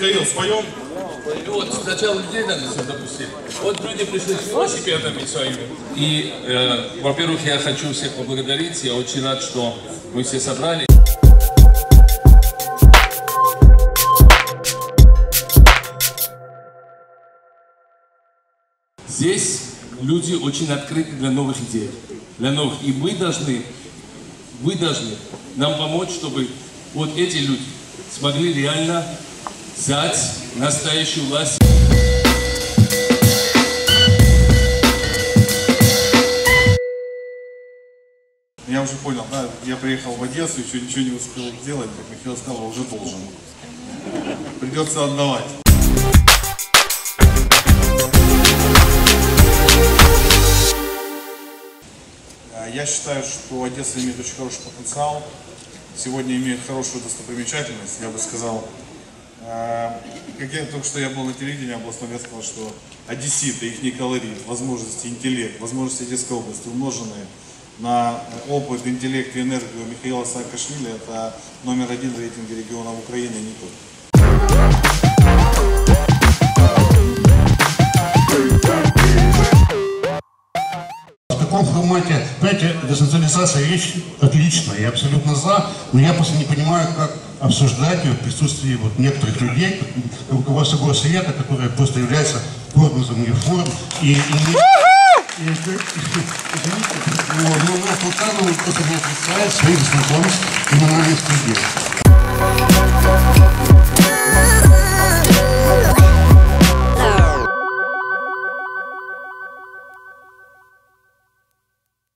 Михаил, споем? Вот сначала людей надо сюда допустить. Вот люди пришли с велосипедами своими. И, э, во-первых, я хочу всех поблагодарить. Я очень рад, что мы все собрались. Здесь люди очень открыты для новых идей, для новых. И мы должны, вы должны нам помочь, чтобы вот эти люди смогли реально взять настоящую власть. Я уже понял, да, я приехал в Одессу, еще ничего не успел сделать, как Михаил сказал, уже должен. Придется отдавать. Э, Я считаю, что Одесса имеет очень хороший потенциал. Сегодня имеет хорошую достопримечательность, я бы сказал. Э, Как я только что я был на телевидении областном, я сказал, что одесситы, их колорит, возможности, интеллект, возможности Одесской области, умноженные на опыт, интеллект и энергию Михаила Саакашвили, это номер один в рейтинге регионов Украины, а не только. В таком формате, знаете, децентрализация вещь отличная, я абсолютно за, но я просто не понимаю, как обсуждать ее в присутствии вот некоторых людей, руководство горсовета, которое просто является тормозом реформ и, и и- но Полтава просто не отрицает своих знакомств в коммунальной среде.